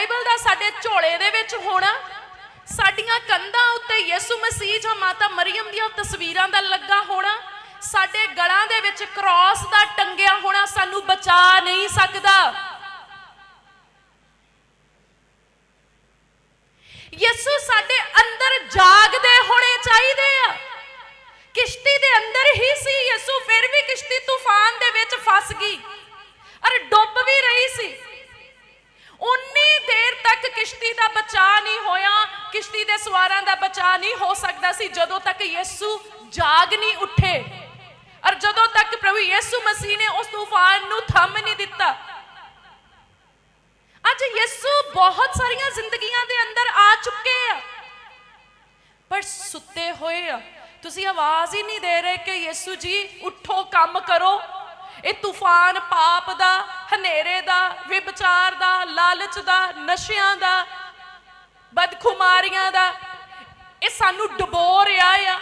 Bible ਦਾ ਸਾਡੇ ਝੋਲੇ ਦੇ ਵਿੱਚ ਹੋਣਾ ਸਾਡੀਆਂ ਕੰਧਾਂ ਉੱਤੇ ਯਿਸੂ ਮਸੀਹ ਜਾਂ ਮਾਤਾ ਮਰੀਮ ਦੀਆਂ ਤਸਵੀਰਾਂ ਦਾ ਲੱਗਾ ਹੋਣਾ, ਸਾਡੇ ਗਲਾਂ ਦੇ ਵਿੱਚ ਕ੍ਰਾਸ ਦਾ ਟੰਗਿਆ ਹੋਣਾ, ਸਾਨੂੰ ਬਚਾ ਨਹੀਂ ਸਕਦਾ। ਯਿਸੂ ਸਾਡੇ ਅੰਦਰ ਜਾਗਦੇ ਹੋਣੇ ਚਾਹੀਦੇ ਆ। ਕਿਸ਼ਤੀ ਦੇ ਅੰਦਰ ਹੀ ਸੀ ਯਿਸੂ, ਫਿਰ ਵੀ ਕਿਸ਼ਤੀ ਤੂਫਾਨ ਦੇ ਵਿੱਚ ਫਸ ਗਈ। ਅਰ ਡੁੱਬ ਵੀ ਰਹੀ ਸੀ। ਉਨੀ ਦੇਰ ਤੱਕ ਕਿਸ਼ਤੀ ਦਾ ਬਚਾ ਨਹੀਂ ਹੋਇਆ, ਕਿਸ਼ਤੀ ਦੇ ਸਵਾਰਾਂ ਦਾ ਬਚਾ ਨਹੀਂ ਹੋ ਸਕਦਾ ਸੀ, ਜਦੋਂ ਤੱਕ ਯਿਸੂ ਜਾਗ ਨਹੀਂ ਉੱਠੇ। ਅਰ ਜਦੋਂ ਤੱਕ ਪ੍ਰਭੂ ਯਿਸੂ ਮਸੀਹ ਨੇ ਉਸ ਤੂਫਾਨ ਨੂੰ ਥੰਮ ਨਹੀਂ ਦਿੱਤਾ। ਅੱਜ ਯਿਸੂ ਬਹੁਤ ਸਾਰੀਆਂ ਜ਼ਿੰਦਗੀਆਂ ਦੇ ਅੰਦਰ ਆ ਚੁੱਕੇ ਆ। ਪਰ ਸੁੱਤੇ ਹੋਏ ਆ। ਤੁਸੀਂ ਆਵਾਜ਼ ਹੀ ਨਹੀਂ ਦੇ ਰਹੇ ਕਿ ਯਿਸੂ ਜੀ, ਉੱਠੋ, ਕੰਮ ਕਰੋ। ਇਹ ਤੂਫਾਨ ਪਾਪ ਦਾ, ਹਨੇਰੇ ਦਾ, ਵਿਭਚਾਰ ਦਾ, ਲਾਲਚ ਦਾ, ਨਸ਼ਿਆਂ ਦਾ, ਬਦਖੁਮਾਰੀਆਂ ਦਾ। ਇਹ ਸਾਨੂੰ ਡੁਬੋ ਰਿਹਾ ਆ।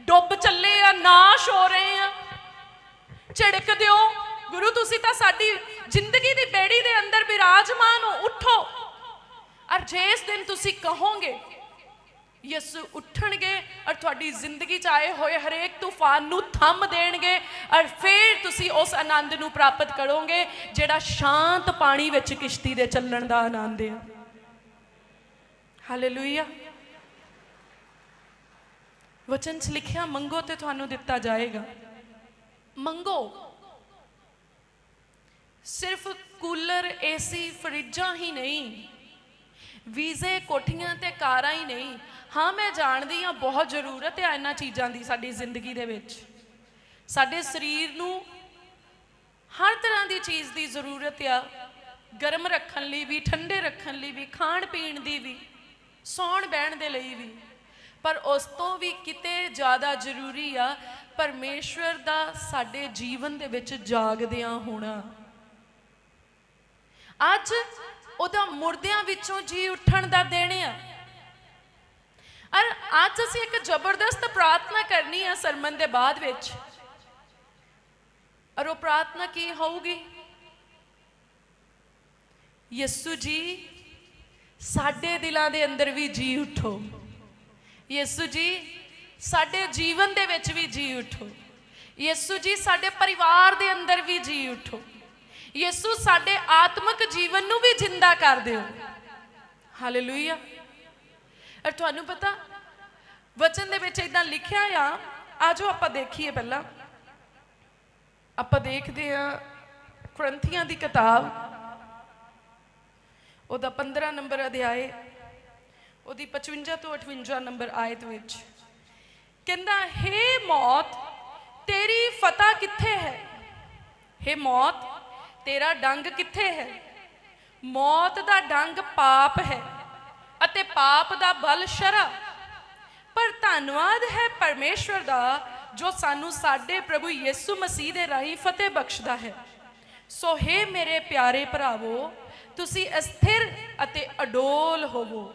ਡੁੱਬ ਚੱਲੇ ਆ, ਨਾਸ਼ ਹੋ ਰਹੇ ਆ। ਝਿੜਕ ਦਿਓ। ਗੁਰੂ, ਤੁਸੀਂ ਤਾਂ ਸਾਡੀ ਜ਼ਿੰਦਗੀ ਦੀ ਬੇੜੀ ਦੇ ਅੰਦਰ ਬਿਰਾਜਮਾਨ ਹੋ। ਉੱਠੋ। ਅਰ ਜਿਸ ਦਿਨ ਤੁਸੀਂ ਕਹੋਗੇ, ਯਿਸੂ ਉੱਠਣਗੇ ਔਰ ਤੁਹਾਡੀ ਜ਼ਿੰਦਗੀ 'ਚ ਆਏ ਹੋਏ ਹਰੇਕ ਤੂਫਾਨ ਨੂੰ ਥੰਮ ਦੇਣਗੇ ਔਰ ਫਿਰ ਤੁਸੀਂ ਉਸ ਆਨੰਦ ਨੂੰ ਪ੍ਰਾਪਤ ਕਰੋਗੇ ਜਿਹੜਾ ਸ਼ਾਂਤ ਪਾਣੀ ਵਿੱਚ ਕਿਸ਼ਤੀ ਦੇ ਚੱਲਣ ਦਾ ਆਨੰਦ ਹੈ। ਹਾਲੇਲੂਇਆ ਵਚਨ 'ਚ ਲਿਖਿਆ, ਮੰਗੋ ਤੇ ਤੁਹਾਨੂੰ ਦਿੱਤਾ ਜਾਏਗਾ। ਮੰਗੋ। ਸਿਰਫ ਕੂਲਰ, ਏਸੀ, ਫਰਿੱਜਾਂ ਹੀ ਨਹੀਂ। ਵੀਜ਼ੇ, ਕੋਠੀਆਂ ਤੇ ਕਾਰਾਂ ਹੀ ਨਹੀਂ। ਹਾਂ, ਮੈਂ ਜਾਣਦੀ ਹਾਂ, ਬਹੁਤ ਜ਼ਰੂਰਤ ਹੈ ਇਹਨਾਂ ਚੀਜ਼ਾਂ ਦੀ ਸਾਡੀ ਜ਼ਿੰਦਗੀ ਦੇ ਵਿੱਚ। ਸਾਡੇ ਸਰੀਰ ਨੂੰ ਹਰ ਤਰ੍ਹਾਂ ਦੀ ਚੀਜ਼ ਦੀ ਜ਼ਰੂਰਤ ਆ। ਗਰਮ ਰੱਖਣ ਲਈ ਵੀ, ਠੰਡੇ ਰੱਖਣ ਲਈ ਵੀ, ਖਾਣ ਪੀਣ ਦੀ ਵੀ, ਸੌਣ ਬਹਿਣ ਦੇ ਲਈ ਵੀ। ਪਰ ਉਸ ਤੋਂ ਵੀ ਕਿਤੇ ਜ਼ਿਆਦਾ ਜ਼ਰੂਰੀ ਆ, ਪਰਮੇਸ਼ਵਰ ਦਾ ਸਾਡੇ ਜੀਵਨ ਦੇ ਵਿੱਚ ਜਾਗਦਿਆਂ ਹੋਣਾ। ਅੱਜ ਉਹਦਾ ਮੁਰਦਿਆਂ ਵਿੱਚੋਂ ਜੀ ਉੱਠਣ ਦਾ ਦਿਨ ਆ। ਔਰ ਅੱਜ ਅਸੀਂ ਇੱਕ ਜ਼ਬਰਦਸਤ ਪ੍ਰਾਰਥਨਾ ਕਰਨੀ ਆ ਸਰਮਨ ਦੇ ਬਾਅਦ ਵਿੱਚ। ਔਰ ਉਹ ਪ੍ਰਾਰਥਨਾ ਕੀ ਹੋਊਗੀ? ਯਿਸੂ ਜੀ, ਸਾਡੇ ਦਿਲਾਂ ਦੇ ਅੰਦਰ ਵੀ ਜੀ ਉਠੋ। ਯਿਸੂ ਜੀ, ਸਾਡੇ ਜੀਵਨ ਦੇ ਵਿੱਚ ਵੀ ਜੀ ਉਠੋ। ਯਿਸੂ ਜੀ, ਸਾਡੇ ਪਰਿਵਾਰ ਦੇ ਅੰਦਰ ਵੀ ਜੀ ਉਠੋ। ਯਿਸੂ, ਸਾਡੇ ਆਤਮਿਕ ਜੀਵਨ ਨੂੰ ਵੀ ਜਿੰਦਾ ਕਰ ਦਿਓ। ਹਾਲੇਲੂਇਆ। ਔਰ ਤੁਹਾਨੂੰ ਪਤਾ, ਵਚਨ ਦੇ ਵਿੱਚ ਇਦਾਂ ਲਿਖਿਆ ਆ, ਆਜੋ ਆਪਾਂ ਦੇਖੀਏ ਪਹਿਲਾਂ। ਆਪਾਂ ਦੇਖਦੇ ਆ ਕੁਰੰਥੀਆਂ ਦੀ ਕਿਤਾਬ। ਉਹਦਾ 15 ਨੰਬਰ ਅਧਿਆਏ, ਉਹਦੀ 55 ਤੋਂ 58 ਨੰਬਰ ਆਇਤ ਵਿੱਚ ਕਹਿੰਦਾ, ਹੇ ਮੌਤ, ਤੇਰੀ ਫਤਹ ਕਿੱਥੇ ਹੈ? ਹੇ ਮੌਤ, ਤੇਰਾ ਡੰਗ ਕਿੱਥੇ ਹੈ? ਮੌਤ ਦਾ ਡੰਗ ਪਾਪ ਹੈ। ਅਤੇ ਪਾਪ ਦਾ ਬਲ ਸ਼ਰਾ। ਪਰ ਧੰਨਵਾਦ ਹੈ ਪਰਮੇਸ਼ਵਰ ਦਾ, ਜੋ ਸਾਨੂੰ ਸਾਡੇ ਪ੍ਰਭੂ ਯਿਸੂ ਮਸੀਹ ਦੇ ਰਾਹੀਂ ਫਤਿਹ ਬਖਸ਼ਦਾ ਹੈ। ਸੋ ਹੈ ਮੇਰੇ ਪਿਆਰੇ ਭਰਾਵੋ, ਤੁਸੀਂ ਅਸਥਿਰ ਅਤੇ ਅਡੋਲ ਹੋਵੋ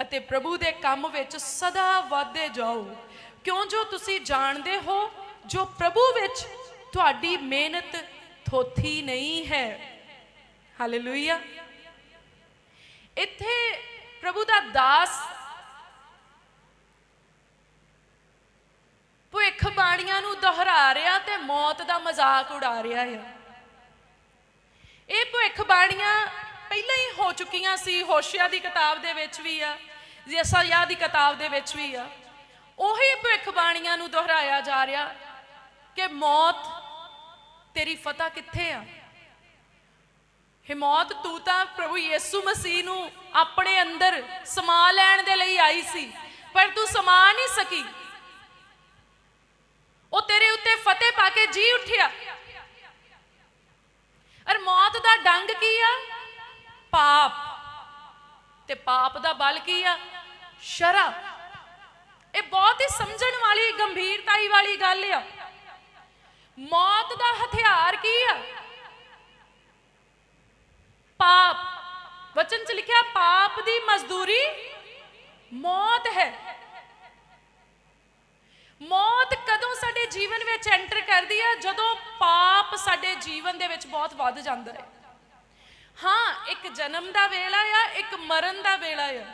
ਅਤੇ ਪ੍ਰਭੂ ਦੇ ਕੰਮ ਵਿੱਚ ਸਦਾ ਵਧਦੇ ਜਾਓ। ਕਿਉਂ ਜੋ ਤੁਸੀਂ ਜਾਣਦੇ ਹੋ, ਜੋ ਪ੍ਰਭੂ ਵਿੱਚ ਤੁਹਾਡੀ ਮਿਹਨਤ ਥੋਥੀ ਨਹੀਂ ਹੈ। ਹਾਲੇਲੂਇਆ ਇੱਥੇ ਪ੍ਰਭੂ ਦਾ ਦਾਸ। ਭੁੱਖ ਬਾਣੀਆਂ ਨੂੰ ਦੁਹਰਾ ਰਿਹਾ ਤੇ ਮੌਤ ਦਾ ਮਜ਼ਾਕ ਉਡਾ ਰਿਹਾ ਹੈ ਇਹ ਭੁੱਖ ਬਾਣੀਆਂ ਪਹਿਲਾਂ ਹੀ ਹੋ ਚੁੱਕੀਆਂ ਸੀ, ਹੋਸ਼ਿਆ ਦੀ ਕਿਤਾਬ ਦੇ ਵਿੱਚ ਵੀ ਆ, ਯਸਾਇਆ ਦੀ ਕਿਤਾਬ ਦੇ ਵਿੱਚ ਵੀ ਆ। ਉਹੀ ਭੁੱਖ ਬਾਣੀਆਂ ਨੂੰ ਦੁਹਰਾਇਆ ਜਾ ਰਿਹਾ ਕਿ ਮੌਤ ਤੇਰੀ ਫਤਹ ਕਿੱਥੇ ਆ? ਹਿਮੌਤ, ਤੂੰ ਤਾਂ ਪ੍ਰਭੂ ਯਿਸੂ ਮਸੀਹ ਨੂੰ ਆਪਣੇ ਅੰਦਰ ਸਮਾ ਲੈਣ ਦੇ ਲਈ ਆਈ ਸੀ, ਪਰ ਤੂੰ ਸਮਾ ਨਹੀਂ ਸਕੀ। ਉਹ ਤੇਰੇ ਉੱਤੇ ਫਤਿਹ ਪਾ ਕੇ ਜੀ ਉੱਠਿਆ। ਅਰ ਮੌਤ ਦਾ ਡੰਗ ਕੀ ਆ? ਪਾਪ। ਤੇ ਪਾਪ ਦਾ ਬਲ ਕੀ ਆ? ਸ਼ਰਾ। ਇਹ ਬਹੁਤ ਹੀ ਸਮਝਣ ਵਾਲੀ ਗੰਭੀਰਤਾਈ ਵਾਲੀ ਗੱਲ ਆ। ਮੌਤ ਦਾ ਹਥਿਆਰ ਕੀ ਆ? ਪਾਪ। ਵਚਨ 'ਚ ਲਿਖਿਆ, ਪਾਪ ਦੀ ਮਜ਼ਦੂਰੀ ਮੌਤ ਹੈ। ਮੌਤ ਕਦੋਂ ਸਾਡੇ ਜੀਵਨ ਵਿੱਚ ਐਂਟਰ ਕਰਦੀ ਹੈ? ਜਦੋਂ ਪਾਪ ਸਾਡੇ ਜੀਵਨ ਦੇ ਵਿੱਚ ਬਹੁਤ ਵੱਧ ਜਾਂਦਾ ਹੈ। ਹਾਂ, ਇੱਕ ਜਨਮ ਦਾ ਵੇਲਾ ਆ, ਇੱਕ ਮਰਨ ਦਾ ਵੇਲਾ ਆ।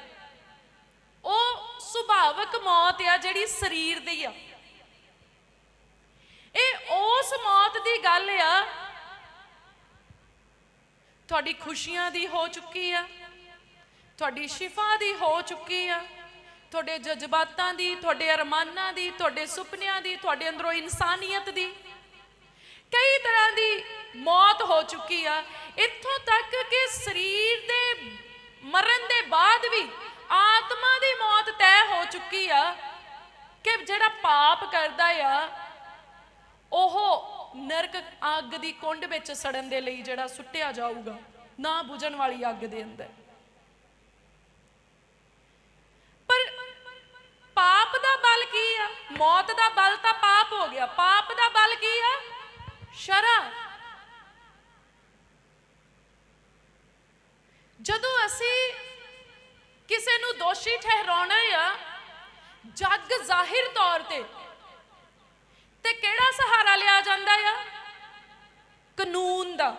ਉਹ ਸੁਭਾਵਕ ਮੌਤ ਆ ਜਿਹੜੀ ਸਰੀਰ ਦੀ ਆ। ਇਹ ਉਸ ਮੌਤ ਦੀ ਗੱਲ ਆ ਤੁਹਾਡੀ ਖੁਸ਼ੀਆਂ ਦੀ ਹੋ ਚੁੱਕੀ ਆ, ਤੁਹਾਡੀ ਸ਼ਿਫਾ ਦੀ ਹੋ ਚੁੱਕੀ ਆ, ਤੁਹਾਡੇ ਜਜ਼ਬਾਤਾਂ ਦੀ, ਤੁਹਾਡੇ ਅਰਮਾਨਾਂ ਦੀ, ਤੁਹਾਡੇ ਸੁਪਨਿਆਂ ਦੀ, ਤੁਹਾਡੇ ਅੰਦਰੋਂ ਇਨਸਾਨੀਅਤ ਦੀ ਕਈ ਤਰ੍ਹਾਂ ਦੀ ਮੌਤ ਹੋ ਚੁੱਕੀ ਆ। ਇੱਥੋਂ ਤੱਕ ਕਿ ਸਰੀਰ ਦੇ ਮਰਨ ਦੇ ਬਾਅਦ ਵੀ ਆਤਮਾ ਦੀ ਮੌਤ ਤੈਅ ਹੋ ਚੁੱਕੀ ਆ ਕਿ ਜਿਹੜਾ ਪਾਪ ਕਰਦਾ ਆ, ਉਹ ਨਰਕ ਅੱਗ ਦੀ ਕੁੰਡ ਵਿੱਚ ਸੜਨ ਦੇ ਲਈ ਜਿਹੜਾ ਸੁੱਟਿਆ ਜਾਊਗਾ, ਨਾ ਬੁਝਣ ਵਾਲੀ ਅੱਗ ਦੇ ਅੰਦਰ। ਪਰ ਪਾਪ ਦਾ ਬਲ ਕੀ ਆ? ਮੌਤ ਦਾ ਬਲ ਤਾਂ ਪਾਪ ਹੋ ਗਿਆ। ਪਾਪ ਦਾ ਬਲ ਕੀ ਆ? ਸ਼ਰਾ। ਜਦੋਂ ਅਸੀਂ ਕਿਸੇ ਨੂੰ ਦੋਸ਼ੀ ਠਹਿਰਾਉਣਾ ਆ, ਜੱਗ ਜ਼ਾਹਿਰ ਤੌਰ ਤੇ ਤੇ ਕਿਹੜਾ ਸਹਾਰਾ ਲਿਆ ਜਾਂਦਾ ਆ? ਕਾਨੂੰਨ ਦਾ।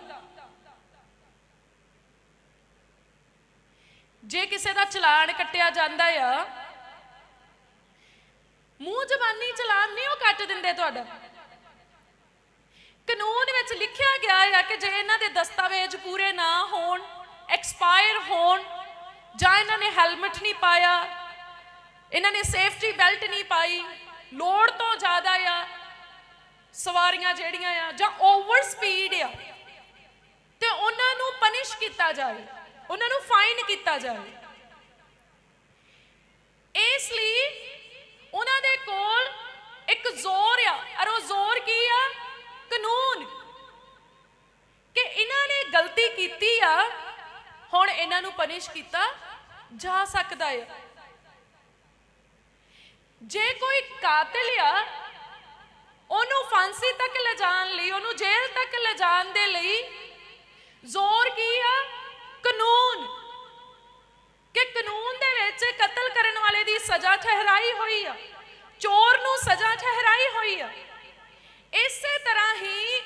ਜੇ ਕਿਸੇ ਦਾ ਚਲਾਨ ਕੱਟਿਆ ਜਾਂਦਾ ਆ, ਮੂੰਹ ਜ਼ਬਾਨੀ ਚਲਾਨ ਨਹੀਂ ਉਹ ਕੱਟ ਦਿੰਦੇ ਤੁਹਾਡਾ। ਕਾਨੂੰਨ ਵਿੱਚ ਲਿਖਿਆ ਗਿਆ ਹੈ ਕਿ ਜੇ ਇਹਨਾਂ ਦੇ ਦਸਤਾਵੇਜ਼ ਪੂਰੇ ਨਾ ਹੋਣ, ਐਕਸਪਾਇਰ ਹੋਣ, ਜਾਂ ਇਹਨਾਂ ਨੇ ਹੈਲਮਟ ਨਹੀਂ ਪਾਇਆ, ਇਹਨਾਂ ਨੇ ਸੇਫਟੀ ਬੈਲਟ ਨਹੀਂ ਪਾਈ, ਲੋੜ ਤੋਂ ਜ਼ਿਆਦਾ ਆ ਸਵਾਰੀਆਂ ਜਿਹੜੀਆਂ ਆ, ਜਾਂ ਓਵਰ ਸਪੀਡ ਆ, ਤੇ ਉਹਨਾਂ ਨੂੰ ਪਨਿਸ਼ ਕੀਤਾ ਜਾਵੇ, ਉਹਨਾਂ ਨੂੰ ਫਾਈਨ ਕੀਤਾ ਜਾਵੇ। ਇਸ ਲਈ ਉਹਨਾਂ ਦੇ ਕੋਲ ਇੱਕ ਜ਼ੋਰ ਆ, ਔਰ ਉਹ ਜ਼ੋਰ ਕੀ ਆ? ਕਾਨੂੰਨ। ਕਿ ਇਹਨਾਂ ਨੇ ਗਲਤੀ ਕੀਤੀ ਆ, ਹੁਣ ਇਹਨਾਂ ਨੂੰ ਪਨਿਸ਼ ਕੀਤਾ ਜਾ ਸਕਦਾ ਹੈ ਜੇ ਕੋਈ ਕਾਤਲ ਆ ਉਹਨੂੰ ਫਾਂਸੀ ਤੱਕ ਲਿਜਾਣ ਲਈ, ਉਹਨੂੰ ਜੇਲ੍ਹ ਤੱਕ ਲਿਜਾਣ ਦੇ ਲਈ ਜ਼ੋਰ ਕੀ ਆ? ਕਾਨੂੰਨ। ਕਿ ਕਾਨੂੰਨ ਦੇ ਵਿੱਚ ਕਤਲ ਕਰਨ ਵਾਲੇ ਦੀ ਸਜ਼ਾ ਠਹਿਰਾਈ ਹੋਈ ਆ। ਚੋਰ ਨੂੰ ਸਜ਼ਾ ਠਹਿਰਾਈ ਹੋਈ ਆ। ਇਸੇ ਤਰ੍ਹਾਂ ਹੀ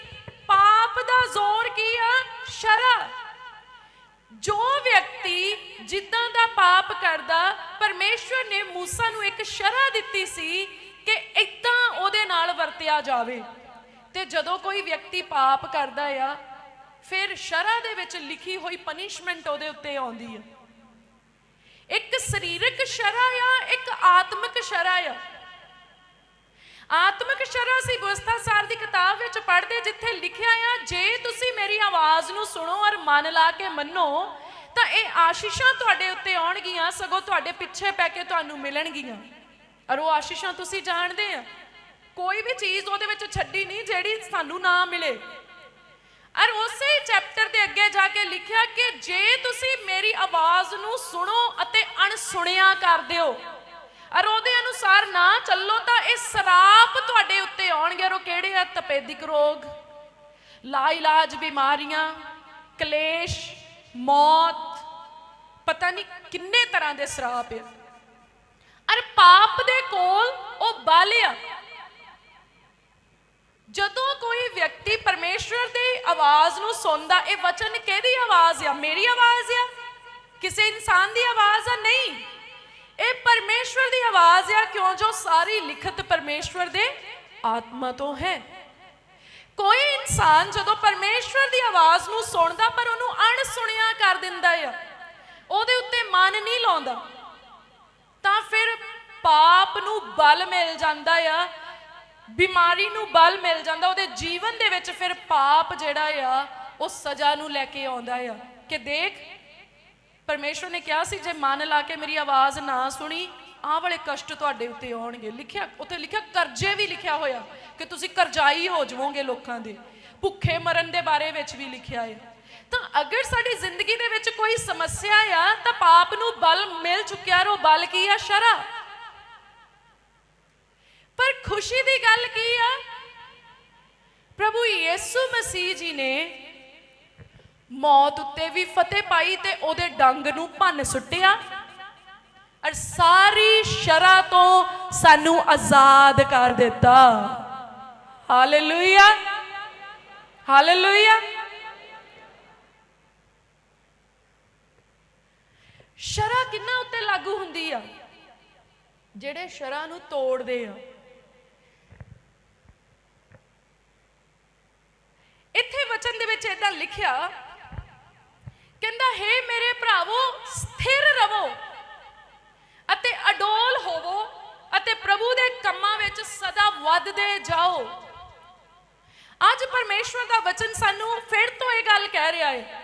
ਪਾਪ ਦਾ ਜ਼ੋਰ ਕੀ ਆ? ਸ਼ਰਾ। ਜੋ ਵਿਅਕਤੀ ਜਿੱਦਾਂ ਦਾ ਪਾਪ ਕਰਦਾ, ਪਰਮੇਸ਼ਵਰ ਨੇ ਮੂਸਾ ਨੂੰ ਇੱਕ ਸ਼ਰਾ ਦਿੱਤੀ ਸੀ ਕਿ ਇਦਾਂ ਉਹਦੇ ਨਾਲ ਵਰਤਿਆ ਜਾਵੇ। ਤੇ ਜਦੋਂ ਕੋਈ ਵਿਅਕਤੀ ਪਾਪ ਕਰਦਾ ਆ, ਫਿਰ ਸ਼ਰਾ ਦੇ ਵਿੱਚ ਲਿਖੀ ਹੋਈ ਪਨਿਸ਼ਮੈਂਟ ਉਹਦੇ ਉੱਤੇ ਆਉਂਦੀ ਆ। ਇੱਕ ਸਰੀਰਕ ਸ਼ਰਾ ਆ, ਇੱਕ ਆਤਮਿਕ ਸ਼ਰਾ ਆ। ਆਤਮਿਕ ਸ਼ਰਾ ਸੀ ਗੁਸਤਾਸਾਰ ਦੀ ਕਿਤਾਬ ਵਿੱਚ ਪੜ੍ਹਦੇ ਜਿੱਥੇ ਲਿਖਿਆ ਆ, ਜੇ ਤੁਸੀਂ ਮੇਰੀ ਆਵਾਜ਼ ਨੂੰ ਸੁਣੋ ਔਰ ਮਨ ਲਾ ਕੇ ਮੰਨੋ, ਤਾਂ ਇਹ ਆਸ਼ੀਸ਼ਾਂ ਤੁਹਾਡੇ ਉੱਤੇ ਆਉਣਗੀਆਂ, ਸਗੋਂ ਤੁਹਾਡੇ ਪਿੱਛੇ ਪੈ ਕੇ ਤੁਹਾਨੂੰ ਮਿਲਣਗੀਆਂ। ਔਰ ਉਹ ਆਸ਼ੀਸ਼ਾਂ ਤੁਸੀਂ ਜਾਣਦੇ ਆ। ਕੋਈ ਵੀ ਚੀਜ਼ ਉਹਦੇ ਵਿੱਚ ਛੱਡੀ ਨਹੀਂ, ਜਿਹੜੀ ਸਾਨੂੰ ਨਾ ਮਿਲੇ। ਔਰ ਉਸੇ ਚੈਪਟਰ ਦੇ ਅੱਗੇ ਜਾ ਕੇ ਲਿਖਿਆ ਕਿ ਜੇ ਤੁਸੀਂ ਮੇਰੀ ਆਵਾਜ਼ ਨੂੰ ਸੁਣੋ ਅਤੇ ਅਣਸੁਣਿਆ ਕਰ ਦਿਓ, ਔਰ ਉਹਦੇ ਅਨੁਸਾਰ ਨਾ ਚੱਲੋ, ਤਾਂ ਇਹ ਸਰਾਪ ਤੁਹਾਡੇ ਉੱਤੇ ਆਉਣਗੇ, ਔਰ ਉਹ ਕਿਹੜੇ ਆ? ਤਪੇਦਿਕ ਰੋਗ ਲਾ ਇਲਾਜ ਬਿਮਾਰੀਆਂ, ਕਲੇਸ਼, ਮੌਤ, ਪਤਾ ਨਹੀਂ ਕਿੰਨੇ ਤਰ੍ਹਾਂ ਦੇ ਸਰਾਪ ਆ। ਔਰ ਪਾਪ ਦੇ ਕੋਲ ਉਹ ਬਾਲਿਆ ਜਦੋਂ ਕੋਈ ਵਿਅਕਤੀ ਪਰਮੇਸ਼ਵਰ ਦੀ ਆਵਾਜ਼ ਨੂੰ ਸੁਣਦਾ, ਇਹ ਵਚਨ ਕਿਹਦੀ ਆਵਾਜ਼ ਆ? ਮੇਰੀ ਆਵਾਜ਼ ਆ? ਕਿਸੇ ਇਨਸਾਨ ਦੀ ਆਵਾਜ਼ ਆ? ਨਹੀਂ। ਇਹ ਪਰਮੇਸ਼ਵਰ ਦੀ ਆਵਾਜ਼ ਆ, ਕਿਉਂ? ਜੋ ਸਾਰੀ ਲਿਖਤ ਪਰਮੇਸ਼ਵਰ ਦੇ ਆਤਮਾ ਤੋਂ ਹੈ। ਕੋਈ ਇਨਸਾਨ ਜਦੋਂ ਪਰਮੇਸ਼ਵਰ ਦੀ ਆਵਾਜ਼ ਨੂੰ ਸੁਣਦਾ, ਪਰ ਉਹਨੂੰ ਅਣਸੁਣਿਆ ਕਰ ਦਿੰਦਾ ਆ, ਉਹਦੇ ਉੱਤੇ ਮਨ ਨਹੀਂ ਲਾਉਂਦਾ, ਤਾਂ ਫਿਰ ਪਾਪ ਨੂੰ ਬਲ ਮਿਲ ਜਾਂਦਾ ਆ ਬਿਮਾਰੀ ਨੂੰ ਬਲ ਮਿਲ ਜਾਂਦਾ, ਉਹਦੇ ਜੀਵਨ ਦੇ ਵਿੱਚ ਫਿਰ ਪਾਪ ਜਿਹੜਾ ਆ, ਉਹ ਸਜ਼ਾ ਨੂੰ ਲੈ ਕੇ ਆਉਂਦਾ ਆ। ਕਿ ਦੇਖ, ਪਰਮੇਸ਼ਵਰ ਨੇ ਕਿਹਾ ਸੀ, ਜੇ ਮਨ ਲਾ ਕੇ ਮੇਰੀ ਆਵਾਜ਼ ਨਾ ਸੁਣੀ, ਆਹ ਵਾਲੇ ਕਸ਼ਟ ਤੁਹਾਡੇ ਉੱਤੇ ਆਉਣਗੇ। ਲਿਖਿਆ, ਉੱਥੇ ਲਿਖਿਆ, ਕਰਜ਼ੇ ਵੀ ਲਿਖਿਆ ਹੋਇਆ ਕਿ ਤੁਸੀਂ ਕਰਜ਼ਾਈ ਹੋ ਜਾਵੋਗੇ ਲੋਕਾਂ ਦੇ। ਭੁੱਖੇ ਮਰਨ ਦੇ ਬਾਰੇ ਵਿੱਚ ਵੀ ਲਿਖਿਆ ਹੈ ਤਾਂ ਅਗਰ ਸਾਡੀ ਜ਼ਿੰਦਗੀ ਦੇ ਵਿੱਚ ਕੋਈ ਸਮੱਸਿਆ ਆ, ਤਾਂ ਪਾਪ ਨੂੰ ਬਲ ਮਿਲ ਚੁੱਕਿਆ ਰੋ ਬਲ ਕੀ ਆ? ਸ਼ਰਾ ਪਰ ਖੁਸ਼ੀ ਦੀ ਗੱਲ ਕੀ ਆ? ਪ੍ਰਭੂ ਯੀਸੂ ਮਸੀਹ ਜੀ ਨੇ ਮੌਤ ਉੱਤੇ ਵੀ ਫਤਿਹ ਪਾਈ ਤੇ ਉਹਦੇ ਡੰਗ ਨੂੰ ਭੰਨ ਸੁੱਟਿਆ ਔਰ ਸਾਰੀ ਸ਼ਰਾ ਤੋਂ ਸਾਨੂੰ ਆਜ਼ਾਦ ਕਰ ਦਿੱਤਾ। ਹਾਲੇਲੂਇਆ। ਹਾਲੇਲੂਇਆ। ਸ਼ਰਾ ਕਿੰਨਾ ਉੱਤੇ ਲਾਗੂ ਹੁੰਦੀ ਆ? ਜਿਹੜੇ ਸ਼ਰਾ ਨੂੰ ਤੋੜਦੇ ਆ ਇੱਥੇ ਵਚਨ ਦੇ ਵਿੱਚ ਇਦਾਂ ਲਿਖਿਆ, ਕਹਿੰਦਾ, ਹੈ ਮੇਰੇ ਭਰਾਵੋ, ਸਥਿਰ ਰਵੋ ਅਤੇ ਅਡੋਲ ਹੋਵੋ ਅਤੇ ਪ੍ਰਭੂ ਦੇ ਕੰਮਾਂ ਵਿੱਚ ਸਦਾ ਵੱਧਦੇ ਜਾਓ। ਅੱਜ ਪਰਮੇਸ਼ਵਰ ਦਾ ਵਚਨ ਸਾਨੂੰ ਫਿਰ ਤੋਂ ਇਹ ਗੱਲ ਕਹਿ ਰਿਹਾ ਹੈ।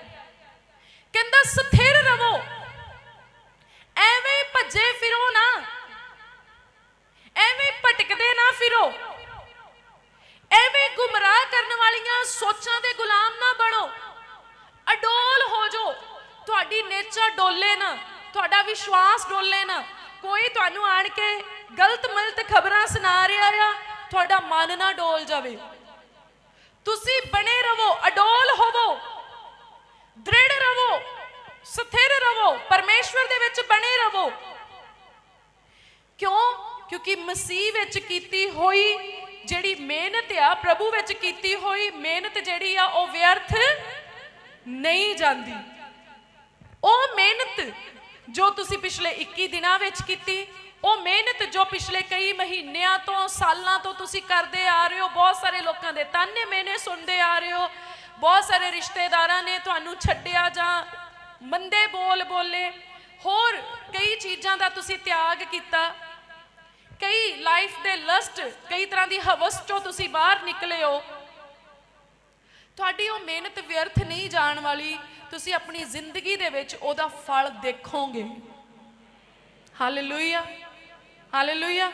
ਕਹਿੰਦਾ, ਸਥਿਰ ਰਵੋ ਐਵੇਂ ਭੱਜੇ ਫਿਰੋ ਨਾ, ਐਵੇਂ ਭਟਕਦੇ ਨਾ ਫਿਰੋ। ਐਵੇਂ ਗੁੰਮਰਾਹ ਕਰਨ ਵਾਲੀਆਂ ਸੋਚਾਂ ਦੇ ਗੁਲਾਮ ਨਾ ਬਣੋ। ਅਡੋਲ ਹੋ ਜੋ। ਤੁਹਾਡੀ ਨੇਚਰ ਡੋਲੇ ਨਾ, ਤੁਹਾਡਾ ਵਿਸ਼ਵਾਸ ਡੋਲੇ ਨਾ। ਕੋਈ ਤੁਹਾਨੂੰ ਆਣ ਕੇ ਗਲਤ ਮਲਤ ਖਬਰਾਂ ਸੁਣਾ ਰਿਹਾ ਆ, ਤੁਹਾਡਾ ਮਨ ਨਾ ਡੋਲ ਜਾਵੇ। ਤੁਸੀਂ ਬਣੇ ਰਵੋ ਅਡੋਲ ਹੋਵੋ। ਦ੍ਰਿੜ ਰਵੋ ਸਥਿਰ ਰਵੋ ਪਰਮੇਸ਼ਵਰ ਦੇ ਵਿੱਚ ਬਣੇ ਰਵੋ ਕਿਉਂ? ਕਿਉਂਕਿ ਮਸੀਹ ਵਿੱਚ ਕੀਤੀ ਹੋਈ ਜਿਹੜੀ ਮਿਹਨਤ ਆ ਪ੍ਰਭੂ ਵਿੱਚ ਕੀਤੀ ਹੋਈ ਮਿਹਨਤ ਜਿਹੜੀ ਆ ਉਹ ਵਿਅਰਥ ਨਹੀਂ ਜਾਂਦੀ। ਉਹ ਮਿਹਨਤ ਜੋ ਤੁਸੀਂ ਪਿਛਲੇ 21 ਦਿਨਾਂ ਵਿੱਚ ਕੀਤੀ, ਉਹ ਮਿਹਨਤ ਜੋ ਪਿਛਲੇ ਕਈ ਮਹੀਨਿਆਂ ਤੋਂ, ਸਾਲਾਂ ਤੋਂ ਤੁਸੀਂ ਕਰਦੇ ਆ ਰਹੇ ਹੋ, ਬਹੁਤ ਸਾਰੇ ਲੋਕਾਂ ਦੇ ਤਾਨੇ ਮੇਨੇ ਸੁਣਦੇ ਆ ਰਹੇ ਹੋ, ਬਹੁਤ ਸਾਰੇ ਰਿਸ਼ਤੇਦਾਰਾਂ ਨੇ ਤੁਹਾਨੂੰ ਛੱਡਿਆ ਜਾਂ ਮੰਦੇ ਬੋਲ ਬੋਲੇ, ਹੋਰ ਕਈ ਚੀਜ਼ਾਂ ਦਾ ਤੁਸੀਂ ਤਿਆਗ ਕੀਤਾ। ਕਈ ਲਾਈਫ ਦੇ ਲਸਟ ਕਈ ਤਰ੍ਹਾਂ ਦੀ ਹਵਸ ਚੋਂ ਤੁਸੀਂ ਬਾਹਰ ਨਿਕਲੇ ਹੋ। ਤੁਹਾਡੀ ਉਹ ਮਿਹਨਤ ਵਿਅਰਥ ਨਹੀਂ ਜਾਣ ਵਾਲੀ, ਤੁਸੀਂ ਆਪਣੀ ਜ਼ਿੰਦਗੀ ਦੇ ਵਿੱਚ ਉਹਦਾ ਫਲ ਦੇਖੋਗੇ। ਹਾਲੇਲੂਇਆ ਹਾਲੇਲੂਇਆ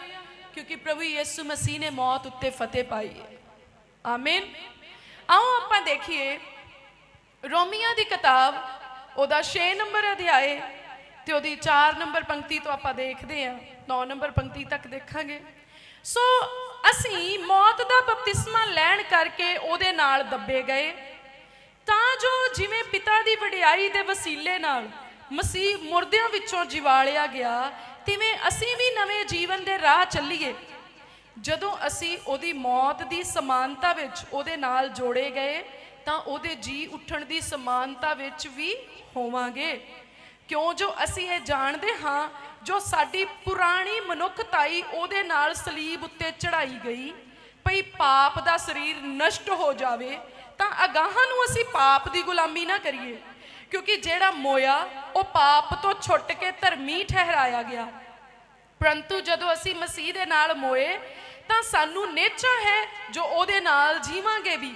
ਕਿਉਂਕਿ ਪ੍ਰਭੂ ਯਿਸੂ ਮਸੀਹ ਨੇ ਮੌਤ ਉੱਤੇ ਫਤਿਹ ਪਾਈ ਹੈ। ਆਮੀਨ ਆਓ ਆਪਾਂ ਦੇਖੀਏ, ਰੋਮੀਆਂ ਦੀ ਕਿਤਾਬ, ਉਹਦਾ 6 ਨੰਬਰ ਅਧਿਆਏ ਤੇ ਉਹਦੀ 4 ਨੰਬਰ ਪੰਕਤੀ ਤੋਂ ਆਪਾਂ ਦੇਖਦੇ ਹਾਂ। 9 ਨੰਬਰ ਪੰਕਤੀ ਤੱਕ ਦੇਖਾਂਗੇ। ਸੋ ਅਸੀਂ ਮੌਤ ਦਾ ਬਪਤਿਸਮਾ ਲੈਣ ਕਰਕੇ ਉਹਦੇ ਨਾਲ ਦੱਬੇ ਗਏ। ਤਾਂ ਜੋ ਜਿਵੇਂ ਪਿਤਾ ਦੀ ਵਡਿਆਈ ਦੇ ਵਸੀਲੇ ਨਾਲ ਮਸੀਹ ਮੁਰਦਿਆਂ ਵਿੱਚੋਂ ਜਿਵਾਲਿਆ ਗਿਆ, ਤਿਵੇਂ ਅਸੀਂ ਵੀ ਨਵੇਂ ਜੀਵਨ ਦੇ ਰਾਹ ਚੱਲੀਏ। ਜਦੋਂ ਅਸੀਂ ਉਹਦੀ ਮੌਤ ਦੀ ਸਮਾਨਤਾ ਵਿੱਚ ਉਹਦੇ ਨਾਲ ਜੋੜੇ ਗਏ, ਤਾਂ ਉਹਦੇ ਜੀ ਉੱਠਣ ਦੀ ਸਮਾਨਤਾ ਵਿੱਚ ਵੀ ਹੋਵਾਂਗੇ। ਕਿਉਂ ਜੋ ਅਸੀਂ ਇਹ ਜਾਣਦੇ ਹਾਂ ਜੋ ਸਾਡੀ ਪੁਰਾਣੀ ਮਨੁੱਖਤਾਈ ਉਹਦੇ ਨਾਲ ਸਲੀਬ ਉੱਤੇ ਚੜਾਈ ਗਈ, ਭਈ ਪਾਪ ਦਾ ਸਰੀਰ ਨਸ਼ਟ ਹੋ ਜਾਵੇ, ਤਾਂ ਅਗਾਹਾਂ ਨੂੰ ਅਸੀਂ ਪਾਪ ਦੀ ਗੁਲਾਮੀ ਨਾ ਕਰੀਏ। ਕਿਉਂਕਿ ਜਿਹੜਾ ਮੋਇਆ, ਉਹ ਪਾਪ ਤੋਂ ਛੁੱਟ ਕੇ ਧਰਮੀ ਠਹਿਰਾਇਆ ਗਿਆ। ਪਰੰਤੂ ਜਦੋਂ ਅਸੀਂ ਮਸੀਹ ਦੇ ਨਾਲ ਮੋਏ, ਤਾਂ ਸਾਨੂੰ ਨੇਚਾ ਹੈ ਜੋ ਉਹਦੇ ਨਾਲ ਜੀਵਾਂਗੇ ਵੀ।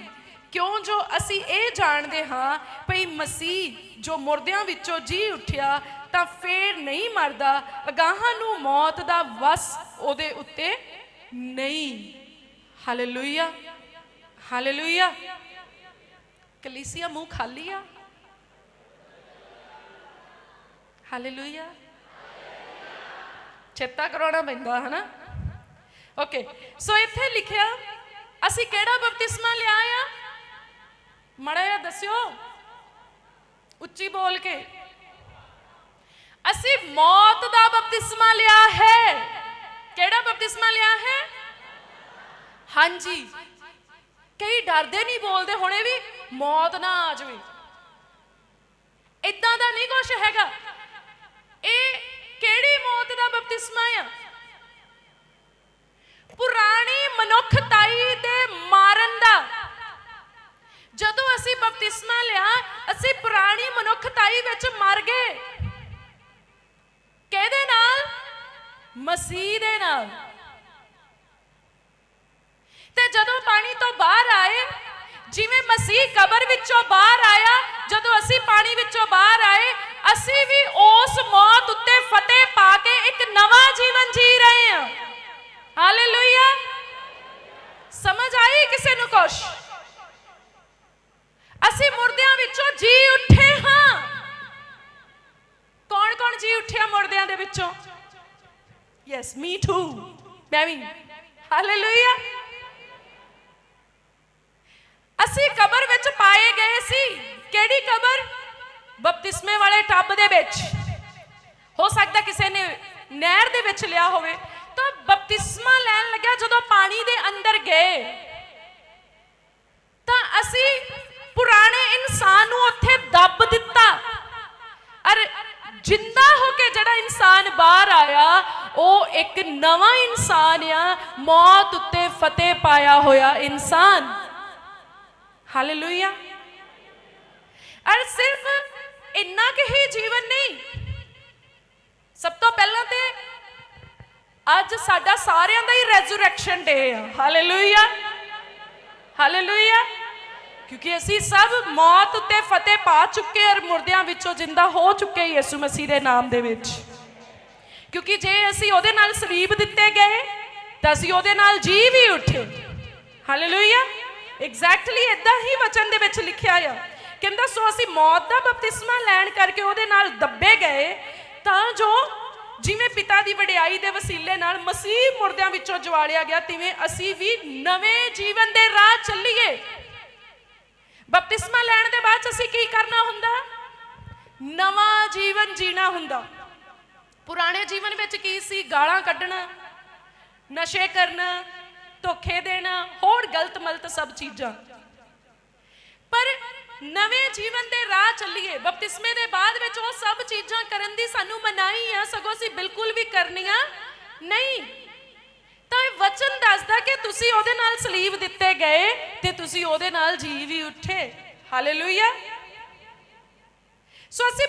ਕਿਉਂ ਜੋ ਅਸੀਂ ਇਹ ਜਾਣਦੇ ਹਾਂ ਭਈ ਮਸੀਹ ਜੋ ਮੁਰਦਿਆਂ ਵਿੱਚੋਂ ਜੀ ਉੱਠਿਆ ਤਾਂ ਫੇਰ ਨਹੀਂ ਮਰਦਾ, ਅਗਾਹਾਂ ਨੂੰ ਮੌਤ ਦਾ ਵਸ ਉਹਦੇ ਉੱਤੇ ਨਹੀਂ। Hallelujah hallelujah. ਕਲੀਸਿਆ ਮੂੰਹ ਖਾਲੀ ਆ। ਹਾਲੇਲੂਇਆ। ਚੇਤਾ ਕਰਾਉਣਾ ਪੈਂਦਾ, ਹਨਾ? ਓਕੇ, ਸੋ ਇੱਥੇ ਲਿਖਿਆ, ਅਸੀਂ ਕਿਹੜਾ ਬਪਤਿਸਮਾ ਮੜਾ ਜਿਹਾ ਦੱਸਿਓ। ਉੱਚੀ ਬੋਲ ਕੇ। ਅਸੀਂ ਮੌਤ ਦਾ ਬਪਤਿਸਮਾ ਲਿਆ ਹੈ। ਕਿਹੜਾ ਬਪਤਿਸਮਾ ਲਿਆ ਹੈ? ਹਾਂਜੀ। ਕਈ ਡਰਦੇ ਨਹੀਂ ਬੋਲਦੇ ਹੁਣੇ ਵੀ ਮੌਤ ਨਾ ਆ ਜਾਵੇ। ਇਦਾਂ ਦਾ ਨਹੀਂ ਕੁਝ ਹੈਗਾ। ਇਹ ਕਿਹੜੀ ਮੌਤ ਦਾ ਬਪਤਿਸਮਾ ਆ? ਪੁਰਾਣੀ ਮਨੁੱਖਤਾਈ ਦੇ ਮਾਰਨ ਦਾ। ਜਦੋਂ ਅਸੀਂ ਬਪਤਿਸਮਾ ਲਿਆ, ਅਸੀਂ ਪੁਰਾਣੀ ਮਨੁੱਖਤਾਈ ਵਿੱਚ ਮਰ ਗਏ। ਕਿਹਦੇ ਨਾਲ? ਮਸੀਹ ਦੇ ਨਾਲ। ਤੇ ਜਦੋਂ ਪਾਣੀ ਤੋਂ ਬਾਹਰ ਆਏ, ਜਿਵੇਂ ਮਸੀਹ ਕਬਰ ਵਿੱਚੋਂ ਬਾਹਰ ਆਇਆ, ਜਦੋਂ ਅਸੀਂ ਪਾਣੀ ਵਿੱਚੋਂ ਬਾਹਰ ਆਏ, ਅਸੀਂ ਵੀ ਉਸ ਮੌਤ ਉੱਤੇ ਫਤਿਹ ਪਾ ਕੇ ਇੱਕ ਨਵਾਂ ਜੀਵਨ ਜੀ ਰਹੇ ਹਾਂ। ਹਾਲੇਲੂਇਆ ਸਮਝ ਆਈ ਕਿਸੇ ਨੂੰ ਕੁਛ ਅਸੀਂ ਮੁਰਦਿਆਂ ਵਿੱਚੋਂ ਜੀ ਉੱਠੇ ਹਾਂ ਕੌਣ ਕੌਣ ਜੀ ਉੱਠਿਆ ਮੁਰਦਿਆਂ ਦੇ ਵਿੱਚੋਂ? ਯੈਸ ਮੀ ਟੂ ਮੈਂ ਵੀ ਹਾਲੇਲੂਇਆ ਅਸੀਂ ਕਬਰ ਵਿੱਚ ਪਾਏ ਗਏ ਸੀ। ਕਿਹੜੀ ਕਬਰ? ਬਪਤਿਸਮੇ ਵਾਲੇ ਟੱਬ ਦੇ ਵਿੱਚ। ਹੋ ਸਕਦਾ ਕਿਸੇ ਨੇ ਨਹਿਰ ਦੇ ਵਿੱਚ ਲਿਆ ਹੋਵੇ। ਤਾਂ ਬਪਤਿਸਮਾ ਲੈਣ ਲੱਗਿਆ ਜਦੋਂ ਪਾਣੀ ਦੇ ਅੰਦਰ ਗਏ। ਤਾਂ ਅਸੀਂ ਪੁਰਾਣੇ ਇਨਸਾਨ ਨੂੰ ਉੱਥੇ ਦੱਬ ਦਿੱਤਾ ਅਰ ਜਿੰਦਾ ਇਨਸਾਨ ਬਾਹਰ ਉਹ ਇੱਕ ਨਵਾਂ ਇਨਸਾਨ ਆ, ਮੌਤ ਉੱਤੇ ਫਤਿਹ ਪਾਇਆ ਹੋਇਆ ਇਨਸਾਨ। ਹਾਲੇਲੂਇਆ ਅਰ ਸਿਰਫ ਇੰਨਾ ਕਿ ਹੀ ਜੀਵਨ ਨਹੀਂ। ਸਭ ਤੋਂ ਪਹਿਲਾਂ ਤੇ ਅੱਜ ਸਾਡਾ ਸਾਰਿਆਂ ਦਾ ਹੀ ਰੈਜ਼ਰੈਕਸ਼ਨ ਡੇ ਆ। ਹਾਲੇਲੂਇਆ ਹਾਲੇਲੂਇਆ ਕਿਉਂਕਿ ਅਸੀਂ ਸਭ ਮੌਤ ਉੱਤੇ ਫਤਿਹ ਪਾ ਚੁੱਕੇ ਔਰ ਮੁਰਦਿਆਂ ਵਿੱਚੋਂ ਜਿੰਦਾ ਹੋ ਚੁੱਕੇ ਯਿਸੂ ਮਸੀਹ ਦੇ ਨਾਮ ਦੇ ਵਿੱਚ। ਕਿਉਂਕਿ ਜੇ ਅਸੀਂ ਉਹਦੇ ਨਾਲ ਸਲੀਬ ਦਿੱਤੇ ਗਏ, ਤਾਂ ਅਸੀਂ ਉਹਦੇ ਨਾਲ ਜੀ ਵੀ ਉੱਠੇ। ਹਾਲੇਲੂਇਆ ਐਗਜ਼ੈਕਟਲੀ ਇਦਾਂ ਹੀ ਵਚਨ ਦੇ ਵਿੱਚ ਲਿਖਿਆ ਆ। ਕਹਿੰਦਾ, ਸੋ ਅਸੀਂ ਮੌਤ ਦਾ ਬਪਤਿਸਮਾ ਲੈਣ ਕਰਕੇ ਉਹਦੇ ਨਾਲ ਦੱਬੇ ਗਏ, ਤਾਂ ਜੋ ਜਿਵੇਂ ਪਿਤਾ ਦੀ ਵਡਿਆਈ ਦੇ ਵਸੀਲੇ ਨਾਲ ਮਸੀਹ ਮੁਰਦਿਆਂ ਵਿੱਚੋਂ ਜਵਾਲਿਆ ਗਿਆ, ਤਿਵੇਂ ਅਸੀਂ ਵੀ ਨਵੇਂ ਜੀਵਨ ਦੇ ਰਾਹ ਚੱਲੀਏ। ਬਪਤਿਸਮਾ ਲੈਣ ਦੇ ਬਾਅਦ ਅਸੀਂ ਕੀ ਕਰਨਾ ਹੁੰਦਾ? ਨਵਾਂ ਜੀਵਨ ਜੀਣਾ ਹੁੰਦਾ। ਪੁਰਾਣੇ ਜੀਵਨ ਵਿੱਚ ਕੀ ਸੀ? ਗਾਲਾਂ ਕੱਢਣਾ, ਨਸ਼ੇ ਕਰਨਾ, ਧੋਖੇ ਦੇਣਾ, ਹੋਰ ਗਲਤ ਮਲਤ ਸਭ ਚੀਜ਼ਾਂ। ਪਰ ਨਵੇਂ ਜੀਵਨ ਦੇ ਰਾਹ ਚੱਲੀਏ, ਬਪਤਿਸਮੇ ਦੇ ਬਾਅਦ ਵਿੱਚ ਉਹ ਸਭ ਚੀਜ਼ਾਂ ਕਰਨ ਦੀ ਸਾਨੂੰ ਮਨਾਹੀ ਆ, ਸਗੋਂ ਅਸੀਂ ਬਿਲਕੁਲ ਵੀ ਕਰਨੀਆਂ ਨਹੀਂ। ਤਾਂ ਇਹ ਵਚਨ ਦੱਸਦਾ ਕਿ ਤੁਸੀਂ ਉਹਦੇ ਨਾਲ ਸਲੀਬ ਦਿੱਤੇ ਗਏ ਤੇ ਤੁਸੀਂ ਉਹਦੇ ਨਾਲ ਜੀ ਵੀ ਉੱਠੇ। ਹਾਲੇਲੂਇਆ ਸੋ ਅਸੀਂ